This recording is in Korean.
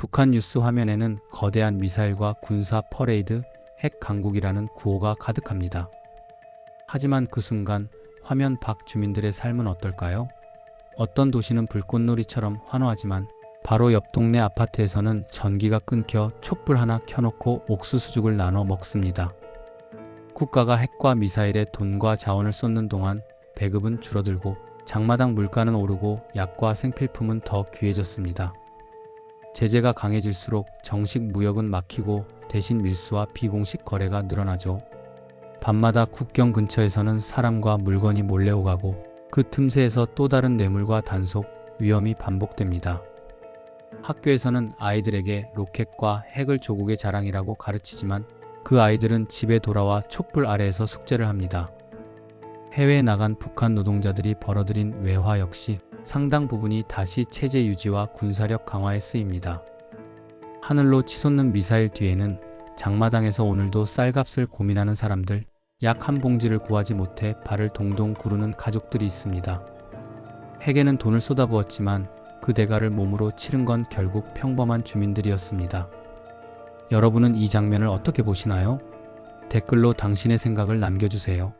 북한 뉴스 화면에는 거대한 미사일과 군사 퍼레이드, 핵 강국이라는 구호가 가득합니다. 하지만 그 순간 화면 밖 주민들의 삶은 어떨까요? 어떤 도시는 불꽃놀이처럼 환호하지만 바로 옆 동네 아파트에서는 전기가 끊겨 촛불 하나 켜놓고 옥수수죽을 나눠 먹습니다. 국가가 핵과 미사일에 돈과 자원을 쏟는 동안 배급은 줄어들고 장마당 물가는 오르고 약과 생필품은 더 귀해졌습니다. 제재가 강해질수록 정식 무역은 막히고 대신 밀수와 비공식 거래가 늘어나죠. 밤마다 국경 근처에서는 사람과 물건이 몰려오가고 그 틈새에서 또 다른 뇌물과 단속, 위험이 반복됩니다. 학교에서는 아이들에게 로켓과 핵을 조국의 자랑이라고 가르치지만 그 아이들은 집에 돌아와 촛불 아래에서 숙제를 합니다. 해외에 나간 북한 노동자들이 벌어들인 외화 역시 상당 부분이 다시 체제 유지와 군사력 강화에 쓰입니다. 하늘로 치솟는 미사일 뒤에는 장마당에서 오늘도 쌀값을 고민하는 사람들, 약 한 봉지를 구하지 못해 발을 동동 구르는 가족들이 있습니다. 핵에는 돈을 쏟아부었지만 그 대가를 몸으로 치른 건 결국 평범한 주민들이었습니다. 여러분은 이 장면을 어떻게 보시나요? 댓글로 당신의 생각을 남겨주세요.